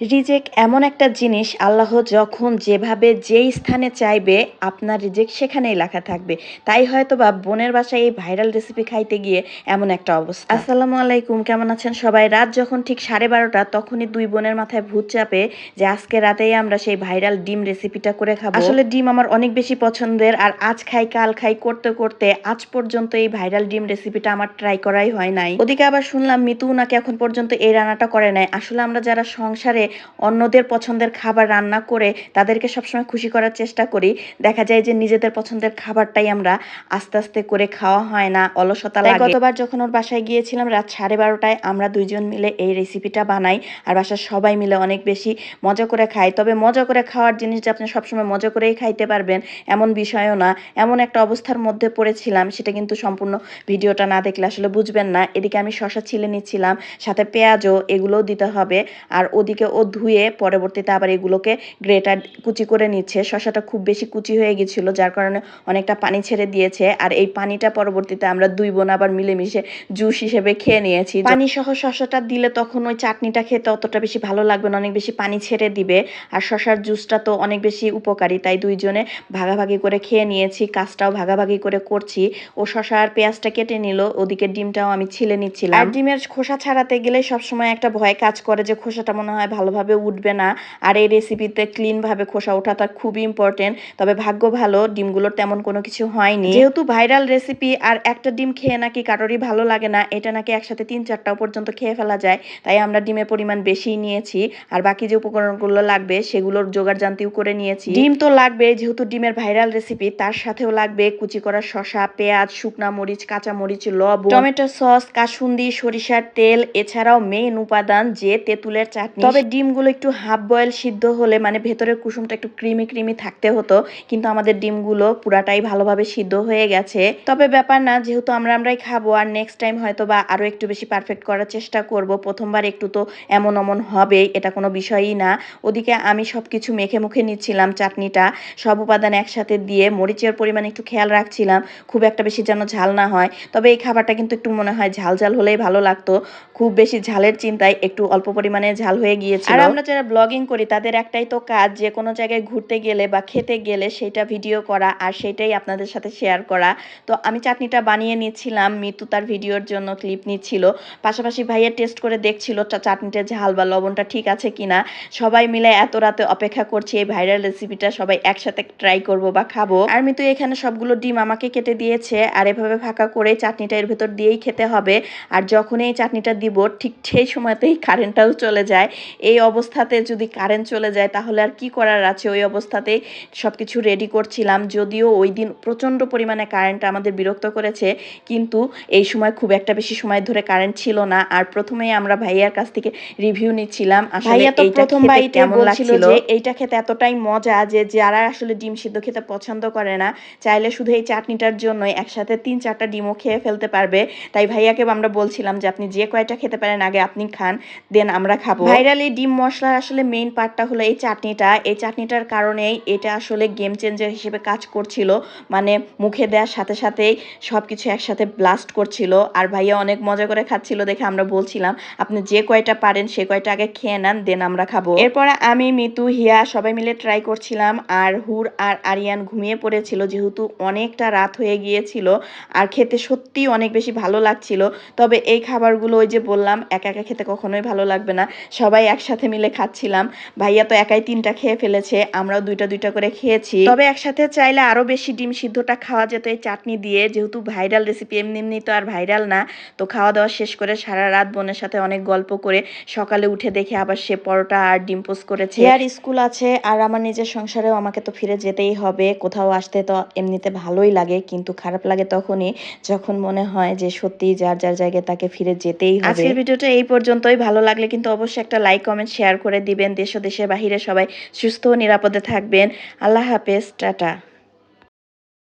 রিজেক এমন একটা জিনিস, আল্লাহ যখন যেভাবে যেই স্থানে চাইবে, আপনার রিজেক সেখানেই লেখা থাকবে। তাই হয়তো বা বোনের বাসায় এই ভাইরাল রেসিপি খাইতে গিয়ে এমন একটা অবস্থা। আসসালামু আলাইকুম, কেমন আছেন সবাই? রাত যখন ঠিক সাড়ে বারোটা, তখনই দুই বোনের মাথায় ভূত চাপে যে আজকে রাতেই আমরা সেই ভাইরাল ডিম রেসিপিটা করে খাব। আসলে ডিম আমার অনেক বেশি পছন্দের, আর আজ খাই, কাল খাই, করতে করতে আজ পর্যন্ত এই ভাইরাল ডিম রেসিপিটা আমার ট্রাই করাই হয় নাই। ওদিকে আবার শুনলাম মিতু নাকি এখন পর্যন্ত এই রান্নাটা করে নাই। আসলে আমরা যারা সংসারে অন্যদের পছন্দের খাবার রান্না করে তাদেরকে সবসময় খুশি করার চেষ্টা করি। দেখা যায় যে নিজেদের পছন্দের খাবারটাই আমরা আস্তে আস্তে করে খাওয়া হয় না অলসতা লাগে। গতবার যখন ওর বাসায় গিয়েছিলাম রাত সাড়ে বারোটায় আমরা দুইজন মিলে এই রেসিপিটা বানাই আর বাসার সবাই মিলে অনেক বেশি মজা করে খাই। তবে মজা করে খাওয়ার জিনিস যে আপনি সবসময় মজা করেই খাইতে পারবেন এমন বিষয়ও না। এমন একটা অবস্থার মধ্যে পড়েছিলাম সেটা কিন্তু সম্পূর্ণ ভিডিওটা না দেখলে আসলে বুঝবেন না। এদিকে আমি শশা ছিলে নিচ্ছিলাম সাথে পেঁয়াজও এগুলোও দিতে হবে। আর ওদিকে ও ধুয়ে পরবর্তীতে আবার এগুলোকে গ্রেটার কুচি করে নিচ্ছে। শশাটা খুব বেশি কুচি হয়ে গেছিল যার কারণে অনেকটা পানি ছেড়ে দিয়েছে। আর এই পানিটা পরবর্তীতে আমরা দুই বোন আবার মিলেমিশে জুস হিসেবে খেয়ে নিয়েছি। পানি সহ শশাটা দিলে তখন ওই চাটনিটা খেতে অতটা বেশি ভালো লাগবে না অনেক বেশি পানি ছেড়ে দিবে। আর শশার জুসটা তো অনেক বেশি উপকারী তাই দুইজনে ভাগাভাগি করে খেয়ে নিয়েছি কাজটাও ভাগাভাগি করে করছি। ও শশা আর পেঁয়াজটা কেটে নিল ওদিকে ডিমটাও আমি ছিলে নিচ্ছিলাম। আর ডিমের খোসা ছাড়াতে গেলে সবসময় একটা ভয় কাজ করে যে খোসাটা মনে হয় ভালোভাবে উঠবে না। আর এই রেসিপিতে ক্লিনভাবে খোসা ওঠাটা খুবই ইম্পর্টেন্ট তবে ভাগ্য ভালো ডিমগুলোর তেমন কোনো কিছু হয়নি। যেহেতু ভাইরাল রেসিপি আর একটা ডিম খেয়ে নাকি কারোরই ভালো লাগে না এটা নাকি একসাথে তিন চারটাও পর্যন্ত খেয়ে ফেলা যায় তাই আমরা ডিমের পরিমাণ বেশিই নিয়েছি। আর বাকি যে উপকরণগুলো লাগবে সেগুলোর জোগাড় জানতিও করে নিয়েছি। ডিম তো লাগবে যেহেতু ডিমের ভাইরাল রেসিপি তার সাথেও লাগবে কুচি করা শসা পেঁয়াজ শুকনা মরিচ কাঁচা মরিচ লবণ টমেটো সস কাসুন্দি সরিষার তেল এছাড়াও মেইন উপাদান যে তেঁতুলের চাটনি। তবে ডিমগুলো একটু হাফ বয়েল সিদ্ধ হলে মানে ভেতরের কুসুমটা একটু ক্রিমি ক্রিমি থাকতে হতো, কিন্তু আমাদের ডিমগুলো পুরাটাই ভালোভাবে সিদ্ধ হয়ে গেছে। তবে ব্যাপার না, যেহেতু আমরা আমরাই খাব, আর নেক্সট টাইম হয়তো বা আরও একটু বেশি পারফেক্ট করার চেষ্টা করব, প্রথমবার একটু তো এমন অমন হবে এটা কোনো বিষয়ই না। ওদিকে আমি সব কিছু মেখে মুখে নিচ্ছিলাম চাটনিটা, সব উপাদান একসাথে দিয়ে মরিচের পরিমাণ একটু খেয়াল রাখছিলাম, খুব একটা বেশি যেন ঝাল না হয়। তবে এই খাবারটা কিন্তু একটু মনে হয় ঝাল ঝাল হলেই ভালো লাগতো, খুব বেশি ঝালের চিন্তায় একটু অল্প পরিমাণে ঝাল হয়ে গিয়েছিল আর আমরা যারা ব্লগিং করি, তাদের একটাই তো কাজ যে, কোনো জায়গায় ঘুরতে গেলে বা খেতে গেলে সেটা ভিডিও করা আর সেটাই আপনাদের সাথে শেয়ার করা। তো আমি চাটনিটা বানিয়ে নিচ্ছিলাম মিতু তার ভিডিওর জন্য ক্লিপ নিচ্ছিল। পাশাপাশি ভাইয়া টেস্ট করে দেখছিল চাটনিটা ঝাল বা লবণটা ঠিক আছে কিনা। সবাই মিলে এত রাতে অপেক্ষা করছি, এই ভাইরাল রেসিপিটা সবাই একসাথে ট্রাই করব বা খাব। আর মিতু এখানে সবগুলো ডিম আমাকে কেটে দিয়েছে আর এভাবে ফাঁকা করে চাটনিটা এর ভেতর দিয়েই খেতে হবে। আর যখন এই চাটনিটা দিব, ঠিক সেই সময়তেই কারেন্টটাও চলে যায়। এই অবস্থাতে যদি কারেন্ট চলে যায় তাহলে আর কি করার আছে? ওই অবস্থাতেই সব কিছু রেডি করছিলাম। যদিও ওই দিন প্রচণ্ড পরিমাণে কারেন্ট আমাদের বিরক্ত করেছে কিন্তু এই সময় খুব একটা বেশি সময় ধরে কারেন্ট ছিল না। আর প্রথমেই আমরা ভাইয়ার কাছ থেকে রিভিউ নিচ্ছিলাম ভাইয়া তো এইটা প্রথম খেতে বলছিল যে এইটা খেতে এতটাই মজা যে যারা আসলে ডিম সিদ্ধ খেতে পছন্দ করে না চাইলে শুধু এই চাটনিটার জন্যই একসাথে তিন চারটা ডিমও খেয়ে ফেলতে পারবে। তাই ভাইয়াকে আমরা বলছিলাম যে আপনি যে কয়টা খেতে পারেন আগে আপনি খান দেন আমরা খাব। ভাইরাল এই ডিম মশলার আসলে মেইন পার্টটা হলো এই চাটনিটা। এই চাটনিটার কারণেই এটা আসলে গেম চেঞ্জার হিসেবে কাজ করছিল। মানে মুখে দেওয়ার সাথে সাথেই সব কিছু একসাথে ব্লাস্ট করছিল। আর ভাইয়া অনেক মজা করে খাচ্ছিল দেখে আমরা বলছিলাম, আপনি যে কয়টা পারেন সে কয়টা আগে খেয়ে নেন, দেন আমরা খাব। এরপরে আমি, মিতু, হিয়া সবাই মিলে ট্রাই করছিলাম। আর হুর আর আরিয়ান ঘুমিয়ে পড়েছিল, যেহেতু অনেকটা রাত হয়ে গিয়েছিল। আর খেতে সত্যি অনেক বেশি ভালো লাগছিল। তবে এই খাবারগুলো ওই যে বললাম, একা একা খেতে কখনোই ভালো লাগবে না। সবাই একসাথে মিলে খাচ্ছিলাম। ভাইয়া তো একাই তিনটা খেয়ে ফেলেছে আমরাও দুইটা দুইটা করে খেয়েছি। তবে একসাথে চাইলে আরও বেশি ডিম সিদ্ধটা খাওয়া যেত এই চাটনি দিয়ে। যেহেতু ভাইরাল রেসিপি এমনি এমনি তো আর ভাইরাল না তো খাওয়া দাওয়া শেষ করে সারা রাত বোনের সাথে অনেক গল্প করে সকালে উঠে দেখে আবার সে পরোটা আর ডিম পোস্ট করেছে। আর স্কুল আছে আর আমার নিজের সংসারেও আমাকে তো ফিরে যেতেই হবে। কোথাও আসতে তো এমনিতে ভালোই লাগে কিন্তু খারাপ লাগে তখনই যখন মনে হয় যে সত্যি যার যার জায়গায় তাকে ফিরে যেতেই হবে। আজকের ভিডিওটা এই পর্যন্তই। ভালো লাগলে কিন্তু অবশ্যই একটা লাইক কমেন্ট শেয়ার করে দিবেন। দেশ ও দেশের বাহিরে সবাই সুস্থ ও নিরাপদে থাকবেন। আল্লাহ হাফেজ, টাটা।